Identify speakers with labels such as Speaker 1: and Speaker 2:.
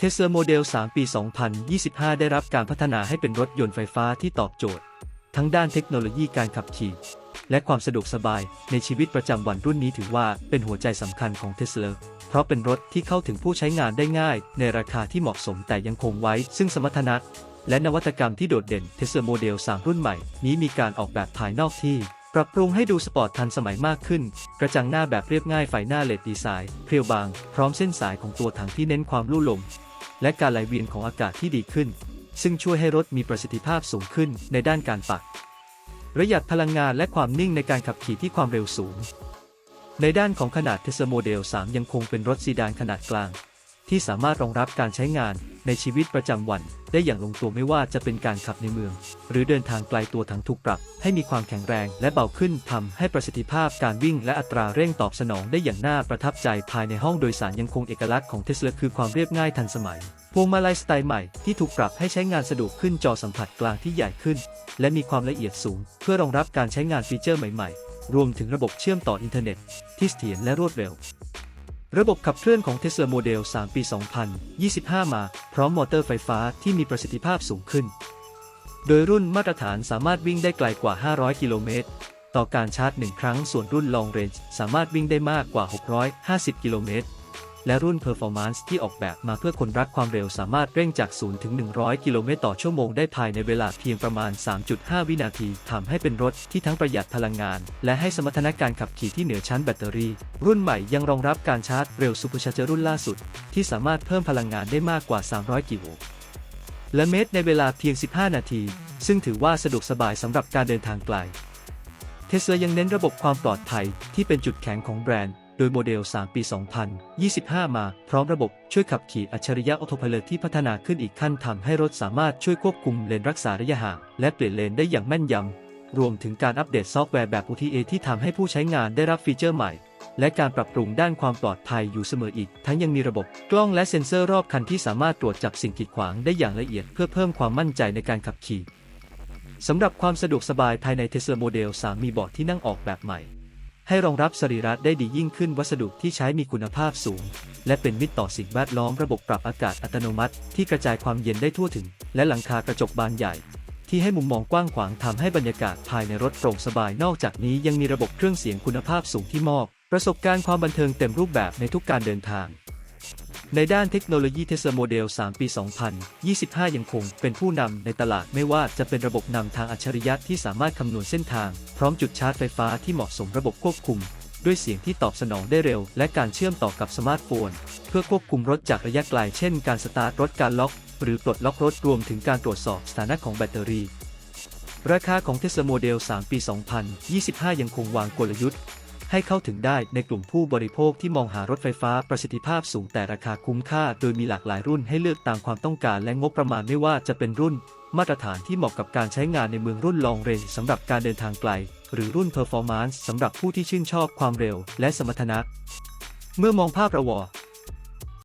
Speaker 1: Tesla Model 3ปี 2025 ได้รับการพัฒนาให้เป็นรถยนต์ไฟฟ้าที่ตอบโจทย์ ทั้งด้านเทคโนโลยีการขับขี่ และความสะดวกสบายในชีวิตประจำวันรุ่นนี้ถือว่าเป็นหัวใจสำคัญของ Tesla เพราะเป็นรถที่เข้าถึงผู้ใช้งานได้ง่าย ในราคาที่เหมาะสมแต่ยังคงไว้ ซึ่งสมรรถนะ และนวัตกรรมที่โดดเด่น Tesla Model 3รุ่นใหม่ นี้มีการออกแบบภายนอกที่ปรับปรุงให้ดูสปอร์ตทันสมัยมากขึ้น กระจังหน้าแบบเรียบง่ายไฟหน้าเลดดีไซน์เพรียวบาง พร้อมเส้นสายของตัวถังที่เน้นความลู่ลม และการไหลเวียนของอากาศที่ดีขึ้น ซึ่งช่วยให้รถมีประสิทธิภาพสูงขึ้นในด้านการปัก ประหยัดพลังงานและความนิ่งในการขับขี่ที่ความเร็วสูง ในด้านของขนาดเทสโมเดล 3 ยังคงเป็นรถซีดานขนาดกลาง ที่สามารถรองรับการใช้งานในชีวิตประจำวัน ได้อย่างลงตัวไม่ว่าจะเป็นการขับในเมือง หรือเดินทางไกลตัวถังถูกปรับ ให้มีความแข็งแรงและเบาขึ้นทำให้ประสิทธิภาพการวิ่งและอัตราเร่งตอบสนองได้อย่างน่าประทับใจภายในห้องโดยสารยังคงเอกลักษณ์ของเทสลาคือความเรียบง่ายทันสมัยพวงมาลัยสไตล์ใหม่ที่ถูกปรับให้ใช้งานสะดวกขึ้นจอสัมผัสกลางที่ใหญ่ขึ้น และมีความละเอียดสูง เพื่อรองรับการใช้งานฟีเจอร์ใหม่ๆ รวมถึงระบบเชื่อมต่ออินเทอร์เน็ต ที่เสถียรและรวดเร็ว ระบบขับเคลื่อนของ Tesla Model 3 ปี 2025 มา พร้อมมอเตอร์ไฟฟ้าที่มีประสิทธิภาพสูงขึ้น โดยรุ่นมาตรฐานสามารถวิ่งได้ไกลกว่า 500 กิโลเมตร ต่อการชาร์จ 1 ครั้ง ส่วนรุ่น Long Range สามารถวิ่งได้มากกว่า 650 กิโลเมตร และรุ่น Performance ที่ออกแบบมาเพื่อคนรักความเร็วสามารถเร่งจาก 0 ถึง 100 กิโลเมตรต่อชั่วโมงได้ภายในเวลาเพียงประมาณ 3.5 วินาทีทำให้เป็นรถที่ทั้งประหยัดพลังงาน และให้สมรรถนะการขับขี่ที่เหนือชั้นแบตเตอรี่ รุ่นใหม่ยังรองรับการชาร์จเร็ว Supercharger รุ่นล่าสุด ที่สามารถเพิ่มพลังงานได้มากกว่า 300 กิโลและเมตรในเวลาเพียง 15 นาที ซึ่งถือว่าสะดวกสบายสำหรับการเดินทางไกล เทสลายังเน้นระบบความปลอดภัยที่เป็นจุดแข็งของแบรนด์ โดยโมเดล 3 ปี 2025 มาพร้อมระบบช่วยขับขี่อัจฉริยะออโต i l o t ที่พัฒนาขึ้นอีกขั้นทำให้รถสามารถช่วยควบคุมเลนรักษาระยะห่างและเปลี่ยนเลนได้อย่างแม่นยำ รวมถึงการอัปเดตซอฟต์แวร์แบบ OTA ที่ทำให้ผู้ใช้งานได้รับฟีเจอร์ใหม่ และการปรับปรุงด้านความปลอดภัยอยู่เสมออีก ทั้งยังมีระบบกล้องและเซ็นเซอร์รอบคันที่สามารถตรวจจับสิ่งกีดขวางได้อย่างละเอียดเพื่อเพิ่มความมั่นใจในการขับขี่สำหรับความสะดวกสบายภายใน Tesla Model 3 มีเบาะที่นั่งออกแบบใหม่ ให้รองรับสรีระได้ดียิ่งขึ้นวัสดุที่ใช้มีคุณภาพสูง และเป็นมิตรต่อสิ่งแวดล้อมระบบปรับอากาศอัตโนมัติ ที่กระจายความเย็นได้ทั่วถึง และหลังคากระจกบานใหญ่ ที่ให้มุมมองกว้างขวางทำให้บรรยากาศภายในรถโปร่งสบายนอกจากนี้ยังมีระบบเครื่องเสียงคุณภาพสูงที่มอบ ประสบการณ์ความบันเทิงเต็มรูปแบบในทุกการเดินทาง ในด้านเทคโนโลยี Tesla Model 3ปี 2025 ยังคงเป็นผู้นำในตลาดไม่ว่าจะเป็นระบบนำทางอัจฉริยะที่สามารถคำนวณเส้นทาง พร้อมจุดชาร์จไฟฟ้าที่เหมาะสมระบบควบคุม ด้วยเสียงที่ตอบสนองได้เร็ว และการเชื่อมต่อกับสมาร์ทโฟน เพื่อควบคุมรถจากระยะไกลเช่นการสตาร์ทรถการล็อก หรือปลดล็อกรถรวมถึงการตรวจสอบสถานะของแบตเตอรี่ ราคาของ Tesla Model 3ปี 2025 ยังคงวางกลยุทธ์ ให้เข้าถึงได้ในกลุ่มผู้บริโภคที่มองหารถไฟฟ้าประสิทธิภาพสูงแต่ราคาคุ้มค่า โดยมีหลากหลายรุ่นให้เลือกตามความต้องการและงบประมาณไม่ว่าจะเป็นรุ่น มาตรฐานที่เหมาะกับการใช้งานในเมืองรุ่น Long Range สำหรับการเดินทางไกล หรือรุ่น Performance สำหรับผู้ที่ชื่นชอบความเร็วและสมรรถนะ เมื่อมองภาพระวอ